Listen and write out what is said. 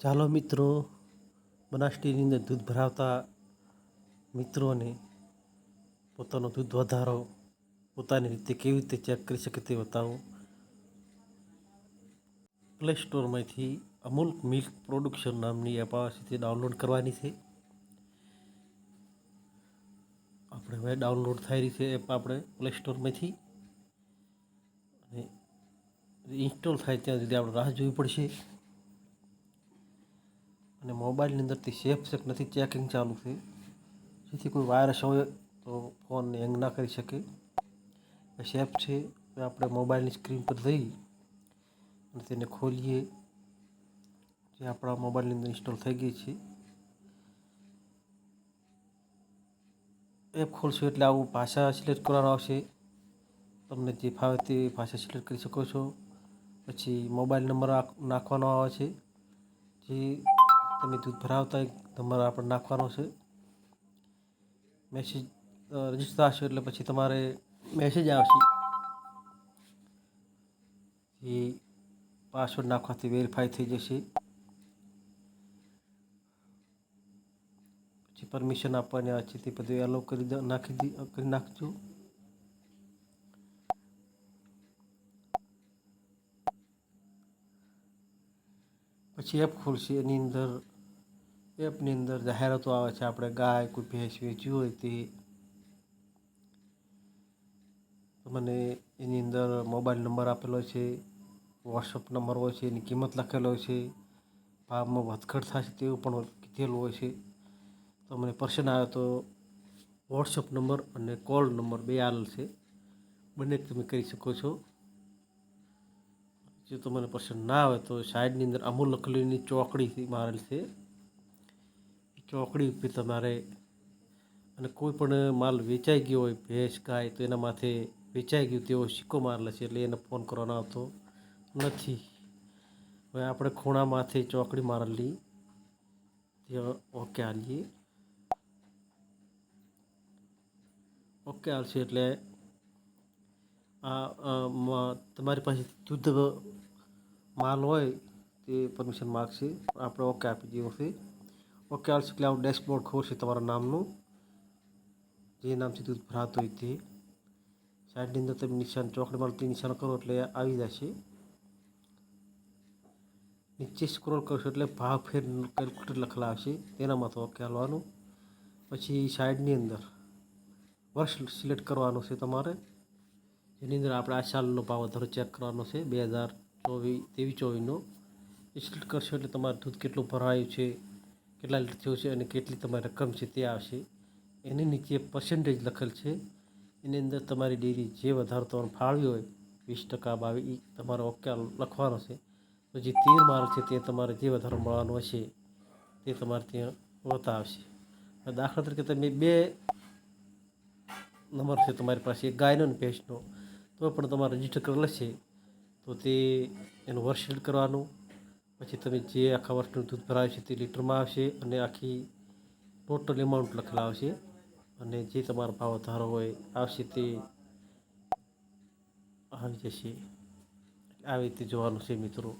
ચાલો મિત્રો, બનાસટીની અંદર દૂધ ભરાવતા મિત્રોને પોતાનો દૂધ વધારો, પોતાની રીતે કેવી રીતે ચેક કરી શકે તે બતાવું. પ્લે સ્ટોરમાંથી અમૂલ મિલ્ક પ્રોડક્શન નામની એપ આવશે તે ડાઉનલોડ કરવાની છે. આપણે હવે ડાઉનલોડ થઈ રહી છે એપ આપણે પ્લે સ્ટોરમાંથી અને ઇન્સ્ટોલ થાય ત્યાં સુધી આપણે રાહ જોવી પડશે. અને મોબાઈલની અંદરથી સેફ સેફ નથી ચેકિંગ ચાલુ છે જેથી કોઈ વાયરસ હોય તો ફોન હેંગ ના કરી શકે. સેફ છે આપણે મોબાઈલની સ્ક્રીન પર જઈ અને તેને ખોલીએ. જે આપણા મોબાઈલની અંદર ઇન્સ્ટોલ થઈ ગઈ છે. એપ ખોલશો એટલે આવું ભાષા સિલેક્ટ કરવાનું આવશે. તમને જે ફાવે તે ભાષા સિલેક્ટ કરી શકો છો. પછી મોબાઈલ નંબર નાખવાનો આવે છે. જે તમે દૂધ ભરાવતા તમારે આપણે નાખવાનો છે. મેસેજ રજિસ્ટર થશે એટલે પછી તમારે મેસેજ આવશે. એ પાસવર્ડ નાખવાથી વેરીફાઈ થઈ જશે. પછી પરમિશન આપવાની આવે છે તે બધું એલો કરી નાખી કરી નાખજો. પછી એપ ખોલશે એની અંદર એપની અંદર જાહેરાતો આવે છે, આપણે ગાય કોઈ ભેંસ વેચવી હોય તે. મને એની અંદર મોબાઈલ નંબર આપેલો છે, વોટ્સઅપ નંબર હોય છે, એની કિંમત લખેલો છે, ભાવમાં વધઘટ થશે તેવું પણ કીધેલું હોય છે. તો મને પર્સન આવે તો વોટ્સઅપ નંબર અને કોલ નંબર બે આલ છે. બંને તમે કરી શકો છો. જો તમને પ્રશ્ન ના આવે તો સાઈડની અંદર અમૂલ લખેલીની ચોકડી મારેલ છે. ચોકડી ઉપર તમારે અને કોઈ પણ માલ વેચાઈ ગયો હોય, ભેંસ, ગાય, તો એના માથે વેચાઈ ગયું, તેવો સિક્કો મારેલો છે એટલે એને ફોન કરવાનો આવતો નથી. હવે આપણે ખૂણા માથે ચોકડી મારેલી ઓકે આલીએ. ઓકે આવશે એટલે આ તમારી પાસે શુદ્ધ માલ હોય તે પરમિશન માગશે. આપણે ઓકે આપી દેવું છે. ઓકે આલ્સો આવું ડેશબોર્ડ ખોલશે તમારા નામનું? જે નામથી દૂધ ભરાતું હોય તે. સાઈડની અંદર તમે નિશાન ચોકડી મારતી નિશાન કરો એટલે આવી જશે. નીચે સ્ક્રોલ કરશો એટલે ભાવ ફેર કેલ્ક્યુલેટર લખેલા આવશે તેનામાં તો ઓકે હાલવાનું પછી સાઈડની અંદર વર્ષ સિલેક્ટ કરવાનું છે તમારે. જેની અંદર આપણે આ સાલનો ભાવ વધારો ચેક કરવાનો છે. બે હજાર ચોવીસ ત્રેવીસ ચોવીસનો. સિલેક્ટ કરશો એટલે તમારું દૂધ કેટલું ભરાયું છે? કેટલા લીટર થયું છે અને કેટલી તમારી રકમ છે તે આવશે, એની નીચે પર્સન્ટેજ લખેલ છે. એની અંદર તમારી ડેરી જે વધારો તમારે ફાળવી હોય, વીસ ટકા બાવી એ તમારે ઓકે લખવાનો છે. તો જે તેર માલ છે તે તમારે જે વધારો મળવાનો હશે, તે તમારે ત્યાં બતાવશે દાખલા તરીકે તમે બે નંબર છે તમારી પાસે ગાયનો અને ભેંસનો, તો પણ તમારે રજિસ્ટર કરેલો છે. તો તે એનું વર્ષ કરવાનું પછી તમે જે આખા વર્ષનું દૂધ ભરાય છે તે લીટરમાં આવશે અને આખી ટોટલ એમાઉન્ટ લખેલા આવશે. અને જે તમારો ભાવ વધારો હોય, આવશે તે આવી જશે. આવી રીતે જોવાનું છે મિત્રો.